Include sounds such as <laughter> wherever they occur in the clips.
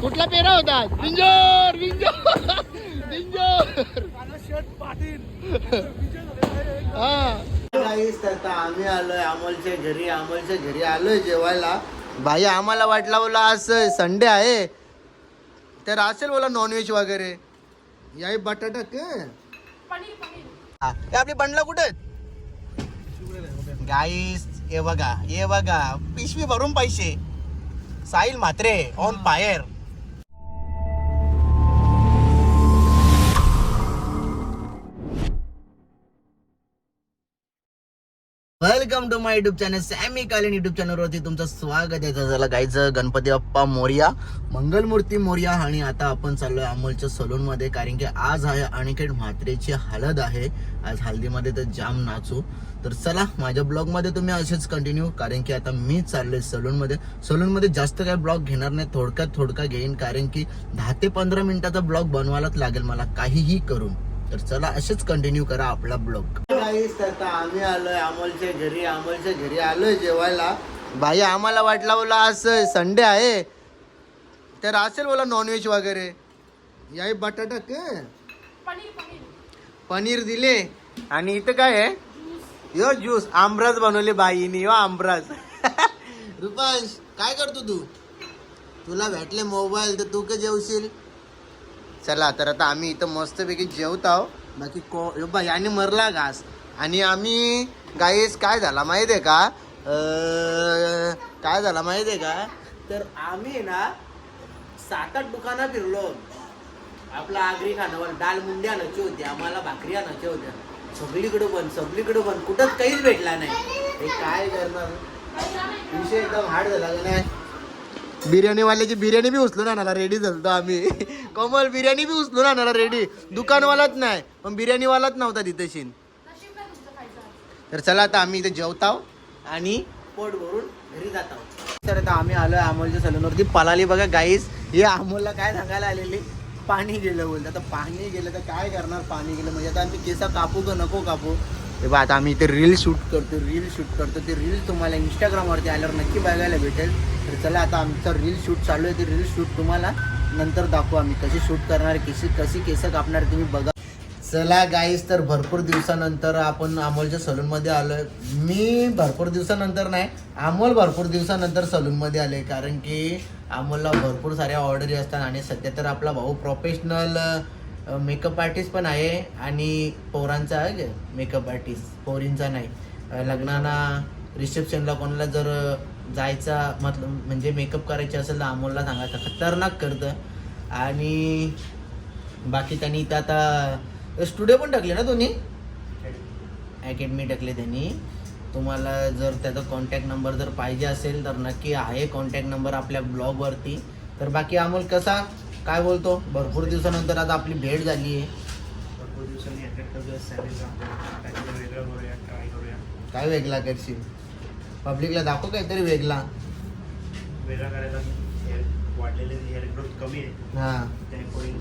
कुठला पेरा होता? बिंजोर बिंजोर बिंजोर हा. काहीच तर आता आम्ही आलोय अमोलच्या घरी अमोलच्या घरी आलोय जेवायला. भाई आम्हाला वाटला बोला आज संडे आहे. तर असेल बोला नॉनव्हेज वगैरे. याही बटाटा के? हा, आपली बनला कुठे गाईस हे बघा हे बघा. पिशवी भरून पैसे. Sahil Mhatre on fire welcome to my YouTube channel Sammy कालीन युट्यूब चॅनलवरती तुमचं स्वागत आहे. झालं गायचं गणपती बाप्पा मोर्या मंगलमूर्ती मोर्या आणि आता आपण चाललोय अमोलच्या सलूनमध्ये कारण की आज आहे अनिकेत म्हात्रेची हळद आहे. आज हल्दीमध्ये तर जाम नाचू. तर चला माझ्या ब्लॉगमध्ये तुम्ही असेच कंटिन्यू कारण की आता मी चाललोय आहे सलूनमध्ये सलूनमध्ये जास्त काही ब्लॉग घेणार नाही. थोडक्यात थोडका घेईन. कारण की दहा ते पंधरा मिनिटाचा ब्लॉग बनवायलाच लागेल मला. काहीही करून. तर चला असेच कंटिन्यू करा आपला ब्लॉग आता आम्ही आलोय अमोलच्या घरी. अमोलच्या घरी आलोय जेवायला. भाई आम्हाला वाटला बोला आज संडे आहे. तर असेल बोला नॉनव्हेज वगैरे. याही बटाटा के? पनीर दिले. आणि इथं काय आहे? यो ज्यूस आमरस बनवले बाईनी यो आमरस. <laughs> रुपांश काय करतो तू? तुला भेटले मोबाईल तर तू का जेवशील? चला तर आता आम्ही इथं मस्तपैकी जेवत आहो बाकी को यो बा याने मरला घास. आणि आम्ही गाईस काय झाला माहीत आहे का काय झाला माहीत आहे का? तर आम्ही ना सात आठ दुकानं फिरलो. आपलं आगरी खानावर दाल मुंडी आणायची होती आम्हाला भाकरी आणायच्या होत्या. सगळीकडे पण सगळीकडे पण कुठंच काहीच भेटला नाही. हे काय करणार? विषय एकदम हार्ड झाला का नाही? बिर्याणी वाल्याची बिर्याणी बी उचलून आणायला रेडी झालतो आम्ही. <laughs> कमल बिर्याणी बी उचलून आणायला रेडी दुकानवालाच नाही पण बिर्याणीवालाच नव्हता तिथे तर चला आता आम्ही इथे जेवताव आणि पोट भरून घरी जात आहोत तर आता आम्ही आलोय अमोलच्या सलूनवरती. पलाली बघा गाईस हे अमोलला काय सांगायला आलेली? पाणी गेलं बोलतं आता पाणी गेलं तर काय करणार पाणी गेलं? म्हणजे आता आम्ही केसा कापू का नको कापू? हे बघा आता आम्ही इथे रील शूट करतो रील शूट करतो. ते रील तुम्हाला इंस्टाग्रामवरती आल्यावर नक्की बघायला भेटेल. तर चला आता आमचं रील शूट चालू आहे. ते रील शूट तुम्हाला नंतर दाखवू आम्ही कशी शूट करणार कशी कशी केस कापणार तुम्ही बघा. चला गाईस तर भरपूर दिवसानंतर आपण अमोलच्या सलूनमध्ये आलो आहे मी भरपूर दिवसानंतर नाही अमोल भरपूर दिवसानंतर सलूनमध्ये आले. कारण की अमोलला भरपूर साऱ्या ऑर्डरी असतात आणि सध्या तर आपला भाऊ प्रोफेशनल मेकअप आर्टिस्ट पण आहे आणि पोरांचा आहे मेकअप आर्टिस्ट पोरींचा नाही. लग्नाला रिसेप्शनला कोणाला जर जायचा मतलब म्हणजे मेकअप करायचे असेल तर अमोलला सांगायचं खतरनाक करतं. आणि बाकी त्यांनी इथं आता स्टुडिओ पण टाकले ना दोन्ही? अकॅडमी टाकले त्यांनी. तुम्हाला जर त्याचा कॉन्टॅक्ट नंबर जर पाहिजे असेल तर नक्की आहे कॉन्टॅक्ट नंबर आपल्या ब्लॉगवरती तर बाकी अमोल कसा? काय बोलतो? भरपूर दिवसानंतर आता आपली भेट झाली आहे. भरपूर दिवसांनी करतोय काहीतरी वेगळं करूया ट्राय करूया. काय वेगळा करशील? पब्लिकला दाखव काहीतरी वेगळा. वेगळा करायचा हेअर वाढलेले हेअर ग्रोथ कमी आहे हां. त्या अकॉर्डिंग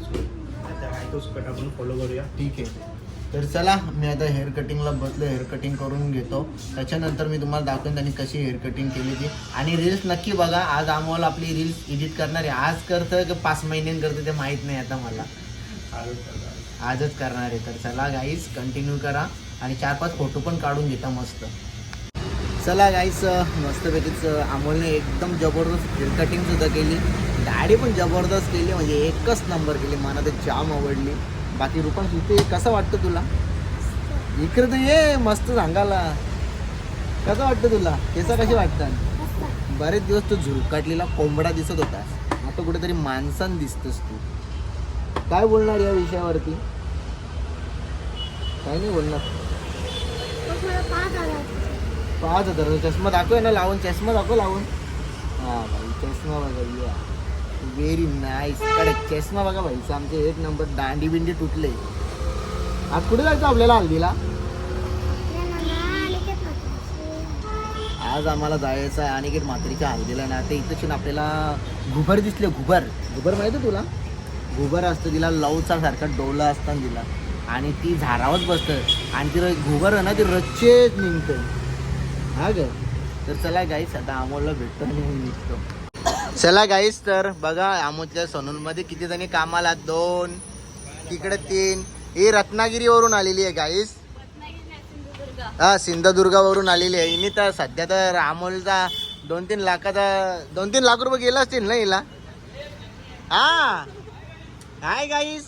त्या कट आपण फॉलो करूया. ठीक आहे. तर चला मी आता हेअर कटिंगला बसलो हेअर कटिंग करून घेतो. त्याच्यानंतर मी तुम्हाला दाखवेन त्यांनी कशी हेअर कटिंग केली ती. आणि रील्स नक्की बघा आज आम्हाला आपली रील्स एडिट करणार आहे. आज करतं की पाच महिन्यांनी करतं ते माहीत नाही आता मला. आजच करणार आहे. तर चला गाईस कंटिन्यू करा. आणि चार पाच फोटो पण काढून घेता मस्त. चला गाईस मस्तपैकीच अमोलने एकदम जबरदस्त हेअर कटिंग सुद्धा केली. गाडी पण जबरदस्त केली म्हणजे एकच नंबर केली. मला ते जाम आवडली. बाकी रुपांश इथे कसं वाटतं तुला? इकडे तर ये मस्त सांगायला. कसं वाटतं तुला? केसा कशी वाटतात? बरेच दिवस तू झुरकाटलेला कोंबडा दिसत होता. आता कुठेतरी माणसान दिसतोस तू. काय बोलणार या विषयावरती? काय नाही बोलणार. पाच हजार चष्मा दाखव ना लावून चष्मा दाखव लावून. हा भाई चष्मा बघा व्हेरी नाईस कडक चष्मा बघा भाई आमचे एक नंबर दांडी बिंडी तुटले. आज कुठे जायचं आपल्याला हल्दीला? आज आम्हाला जायचं आहे अनिकेत मात्रीच्या हल्दीला ना. ते इथं आपल्याला घुबर दिसले घुबर. घुबर माहिती आहे तुला? घुबर असतं तिला लवचा सारखा डोला असताना तिला. आणि ती झाडावच बसतं. आणि ती घुबर आहे ना ती रच्चेच निघतं. हा ग. तर चला गाईस आता अमोलला भेटतो आणि निघतो. चला गाईस तर बघा आमोदच्या सनूनमध्ये किती जणी कामाला? दोन तिकडे तीन. ही रत्नागिरीवरून आलेली आहे गाईस हा सिंधुदुर्गावरून आलेली आहे. हिने तर सध्या तर अमोलचा दोन तीन लाखाचा दोन तीन लाख रुपये गेला असतील ना हिला? हा. हाय गाईस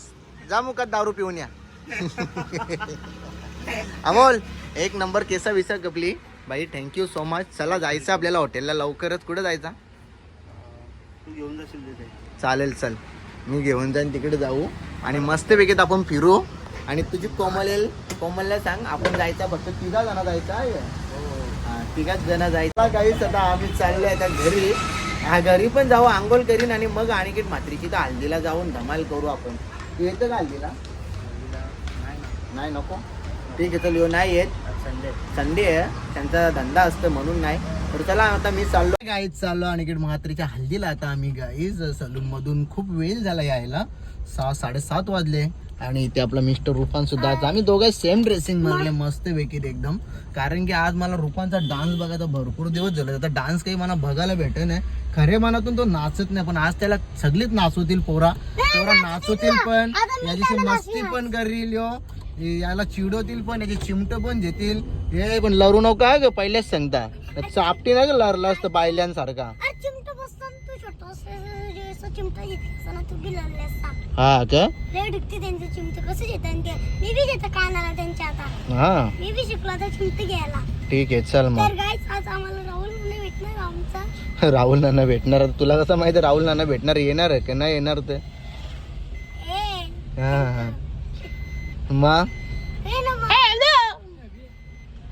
जा मुखात दारू पिऊन या. <laughs> अमोल एक नंबर केसा विसा गपली. बाई थँक्यू सो मच चला जायचं आपल्याला हॉटेलला लवकरच कुठं जायचं? तू घेऊन जाशील तिथे. चालेल चल. मी घेऊन जाईन तिकडे जाऊ. आणि मस्तपैकी आपण फिरू. आणि तुझी कोमल येईल कोमलला सांग आपण जायचं फक्त तिघा जण जायचं आहे. हा, तिघाच जण जायचं. काहीच आता आम्ही चाललोय आता घरी. हा घरी पण जाऊ आंघोळ करीन आणि मग आणखी मात्रीची तर हल्दीला जाऊन धमाल करू आपण. तू येतं का हल्दीला नाही नको? ठीक आहे चल येऊ नाही येत. संडे. संडे आहे. त्यांचा धंदा असतो म्हणून नाही. तर चला आता मी चाललो. गाईज चाललो आणि इकडे महात्रीच्या हल्दीला आता आम्ही गाईज सलून मधून खूप वेळ झाला यायला. सहा साडेसात वाजले. आणि इथे आपला मिस्टर रुपान सुद्धा आता. आम्ही दोघं सेम ड्रेसिंग मारले मस्त पैकी एकदम. कारण की आज मला रुपानचा डान्स बघायचा भरपूर दिवस झाले. आता डान्स काही मला बघायला भेटत नाही. खरे मनातून तो नाचत नाही पण आज त्याला सगळीच नाचवतील पोरा. पोरा नाचवतील पण. याच्याशी मस्ती पण करील यो. हे याला चिडवतील पण याचे चिमट पण घेतील हे पण लरू नका ग? पहिल्याच सांगता. चापटी ना ग लरला असतं पाहिल्यांसारखा हा का? हा. ठीक आहे चल मग. <laughs> राहुल नाना भेटणार तुला कसं माहिती राहुल नाना भेटणार येणार आहे का? नाही येणार ते हा हा.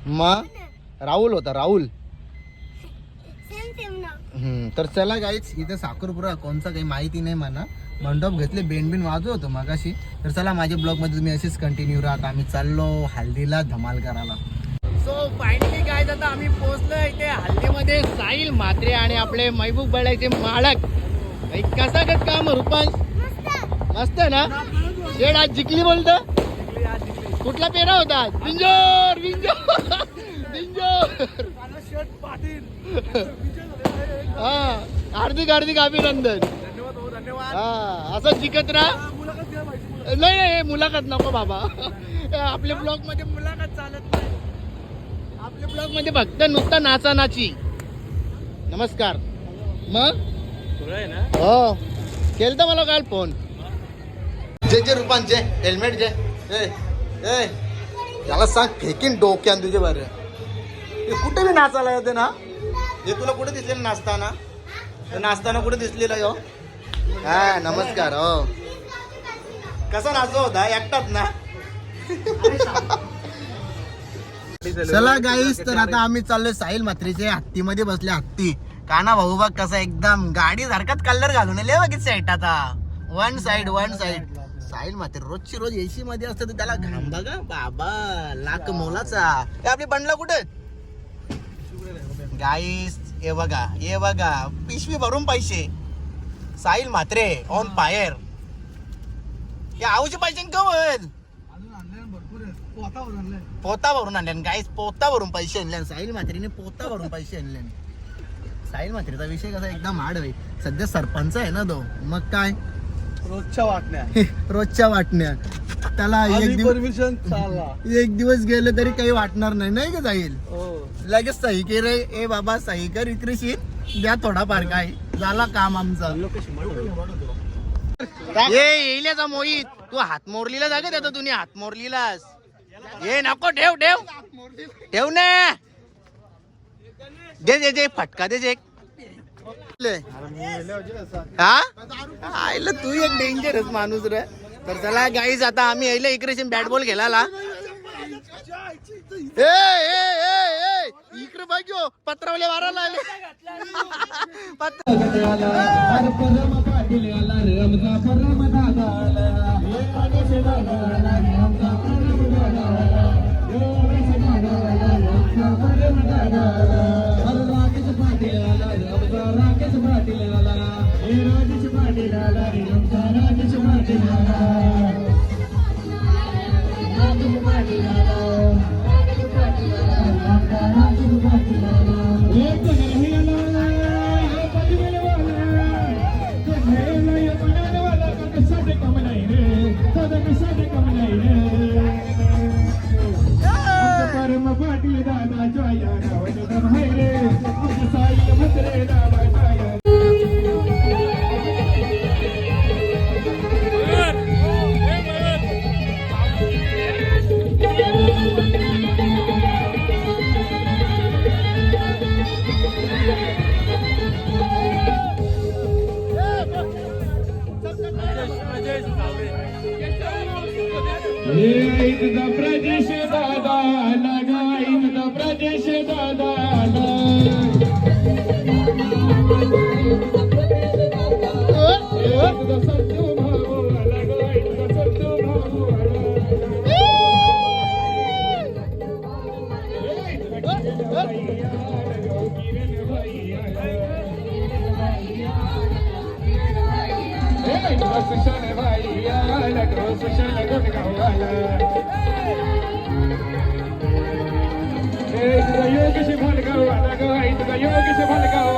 मग राहुल होता राहुल. सेम सेम ना. हम्म, तर चला गाईच इथे साखरपुरा कोणचा काही माहिती नाही मला मंडप घेतले बेन बिन वाजव होतो मगाशी. तर चला माझ्या ब्लॉगमध्ये तुम्ही असेच कंटिन्यू राहत आम्ही चाललो हल्दीला धमाल करायला. सो फायनली काय आता आम्ही पोहोचलो इथे हल्दीमध्ये साहिल म्हात्रे आणि आपले महबूब बळायचे मालक. भाई कसा गत काम रुपान मस्त ना? शेड आज जिंकली बोलत? कुठला पेरा होता? विंजोर विंजोर विंजोर हा हार्दिक हार्दिक अभिनंदन. हा असं जिकत राहा. नाही नाही हे मुलाखत नको बाबा. हे आपल्या ब्लॉगमध्ये मुलाखत चालत नाही. आपल्या ब्लॉगमध्ये फक्त नुसता नाचा नाची नमस्कार. मग? आहे ना हो. केलता मला काल फोन. जे जे रुपांचे हेल्मेट जे ए याला सांग फेकीन डोक्यान तुझे बरं. हे कुठे बी नाचायला येते ना? हे तुला कुठे दिसलेलं नाचताना? नाचताना कुठे दिसलेलं यो हो? हा? नमस्कार हो. कसा नाचतो होता? एकटाच ना? चला गाईस तर आता आम्ही चाललोय साहिल मात्रेचे हत्तीमध्ये बसले हत्ती. काना भाऊ बघ कसा एकदम गाडी सारखाच कलर घालून आले बघित साईड आता. One side one side Sahil Mhatre रोजची रोज एसी मध्ये असतं तर त्याला घाम बघा. बाबा लाख मोलाचा. हे आपली बंडला कुठे? गाईस हे बघा हे बघा. पिशवी भरून पैसे. साहिल म्हात्रे ऑन फायर या आऊचे पैसे कवर पोता भरून आणले गाईस पोता भरून पैसे आणले साहिल म्हात्रीने पोता भरून <laughs> पैसे आणले साहिल म्हात्रीचा विषय कसा एकदम हार्ड होईल सध्या सरपंच आहे ना तो. मग काय? रोजच्या वाटण्या. रोजच्या वाटण्या. त्याला एक दिवस परमिशन चालला. एक दिवस गेले तरी काही वाटणार नाही. नाही का जाईल हो. लगेच सही के रे ए बाबा सही कर इकडेशील द्या थोडाफार काय झाला काम आमचा. ये येईल्याचा मोहित. तू हात मोरलीला जागे त्याचा तुम्ही हात मोरलीलास. ये नको ठेव ठेव. ठेव ना. दे दे फटका दे एक. हा? तू एक डेंजरस माणूस रे. तर चला गाईज आता आम्ही यायला इकडे बॅट बॉल खेळाला इकडे बघ पत्रावले वाराला आले. पत्र पाटील आला हे राजेश पाटील आला रे आमचा राजेश पाटील आला राजेश पाटील आला. प्रदेश दादा इंद प्रदेश दादा Ayuda que se vale, cabrón.